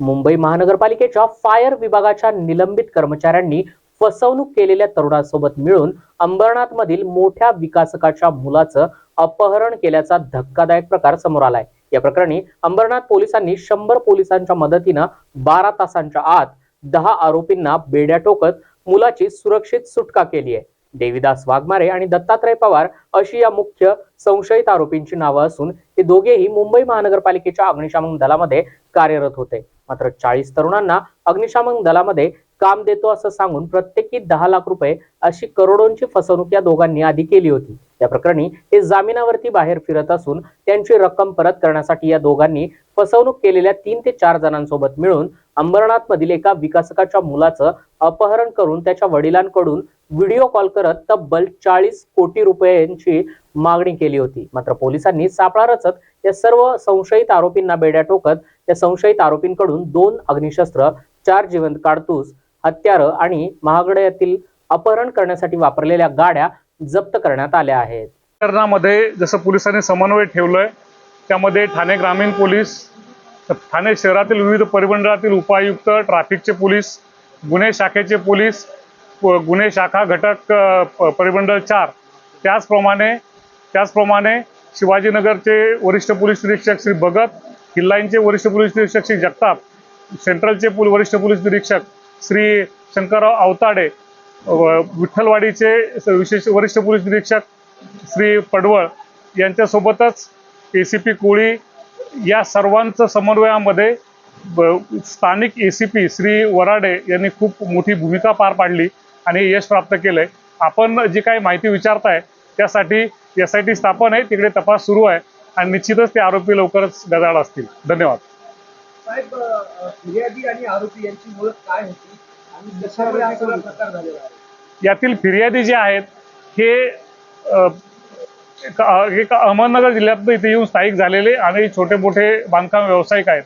मुंबई महानगरपालिकेच्या फायर विभागाच्या निलंबित कर्मचाऱ्यांनी फसवणूक केलेल्या तरुणासोबत मिळून अंबरनाथमधील मोठ्या विकासकाच्या मुलाचं अपहरण केल्याचा धक्कादायक प्रकार समोर आलाय. या प्रकरणी अंबरनाथ पोलिसांनी शंभर पोलिसांच्या मदतीनं बारा तासांच्या आत दहा आरोपींना बेड्या टोकत मुलाची सुरक्षित सुटका केली आहे. देविदास वाघमारे आणि दत्तात्रय पवार अशी या मुख्य संशयित आरोपींची नावं असून हे दोघेही मुंबई महानगरपालिकेच्या अग्निशामक दलामध्ये कार्यरत होते. मात्र चाळीस तरुणांना अग्निशामक दलामध्ये काम देतो असं सांगून प्रत्येकी दहा लाख रुपये अशी करोडोंची फसवणूक या दोघांनी आधी केली होती. या प्रकरणी ते जामिनावरती बाहेर फिरत असून त्यांची रक्कम परत करण्यासाठी या दोघांनी फसवणूक केलेल्या तीन ते चार जणांसोबत मिळून अंबरनाथ मधील एका विकासकाच्या मुलाचं अपहरण करून त्याच्या वडिलांकडून व्हिडिओ कॉल करत तब्बल चाळीस कोटी रुपयांची मागणी केली होती. मात्र पोलिसांनी सापळा रचत या सर्व संशयित आरोपींना बेड्या टोकत या संशयित आरोपींकडून दोन अग्निशस्त्र चार जिवंत काडतूस हत्यारं आणि महागड्यातील अपहरण करण्यासाठी वापरलेल्या गाड्या जप्त करण्यात आल्या आहेत. प्रकरणामध्ये जसं पोलिसांनी समन्वय ठेवलंय त्यामध्ये ठाणे ग्रामीण पोलीस ठाणे शहरातील विविध परिमंडळातील उपायुक्त ट्रॅफिकचे पोलीस गुन्हे शाखेचे पोलीस गुन्हे शाखा घटक परिमंडळ चार. त्याचप्रमाणे त्याचप्रमाणे शिवाजीनगरचे वरिष्ठ पोलीस निरीक्षक श्री भगत किल्लाईंचे वरिष्ठ पोलीस निरीक्षक श्री जगताप सेंट्रलचे पोल वरिष्ठ पोलीस निरीक्षक श्री शंकरराव आवताडे व विठ्ठलवाडीचे विशेष वरिष्ठ पोलीस निरीक्षक श्री पडवळ यांच्यासोबतच ए सी पी कोळी या सर्वांचं समन्वयामध्ये ब- स्थानिक A C P Shri Varade यांनी खूप मोठी भूमिका पार पाडली आणि यश प्राप्त केलं आहे आपण जी काही माहिती विचारताय त्यासाठी एस आय टी स्थापन आहे तिकडे तपास सुरू आहे. आणि निश्चितच ते आरोपी लवकरच गजाळ असतील. धन्यवाद. साहेब फिर्यादी आणि आरोपी यांची ओळख काय होती? आणि कशामुळे हा सगळा प्रकार झालेला आहे? यातील फिर्यादी जे आहेत हे एक अहमदनगर जिल्ह्यात इथे येऊन स्थायिक झालेले आणि छोटे मोठे बांधकाम व्यावसायिक आहेत.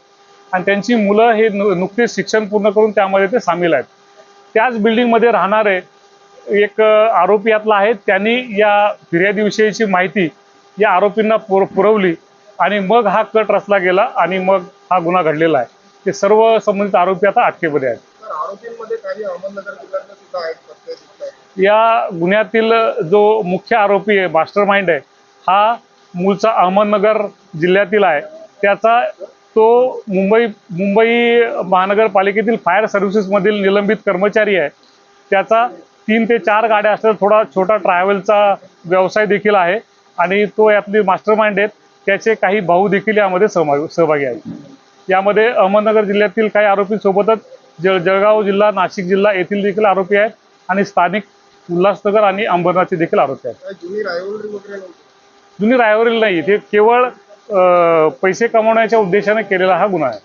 आणि त्यांची मुलं हे नुकतेच शिक्षण पूर्ण करून त्यामध्ये ते सामील आहेत. त्याच बिल्डिंगमध्ये राहणारे एक आरोपी यातला आहे. त्यांनी या फिर्यादीविषयीची माहिती या आरोपींना पुर पुरवली आणि मग हा कट रचला गेला आणि मग हा गुन्हा घडलेला आहे. ते सर्व संबंधित आरोपी आता अटकेमध्ये आहेत. या गुन्ह्यातील जो मुख्य आरोपी आहे मास्टर माइंड आहे हा मूळचा अहमदनगर जिल्ह्यातील आहे. त्याचा तो मुंबई मुंबई महानगरपालिकेतील फायर सर्व्हिसेसमधील निलंबित कर्मचारी आहे. त्याचा तीन ते चार गाड्या असलेला थोडा छोटा ट्रॅव्हलचा व्यवसाय देखील आहे. आणि तो यातली मास्टर माइंड आहेत त्याचे काही भाऊ देखील यामध्ये सहभागी सहभागी आहेत. यामध्ये अहमदनगर जिल्ह्यातील काही आरोपींसोबतच जळ जळगाव जिल्हा नाशिक जिल्हा येथील देखील आरोपी आहेत आणि स्थानिक उल्हासनगर आणि अंबरनाथचे देखील आरोपी आहेत. जुनी रायवरील नाही ते केवळ पैसे कमवण्याच्या उद्देशाने केलेला हा गुन्हा आहे.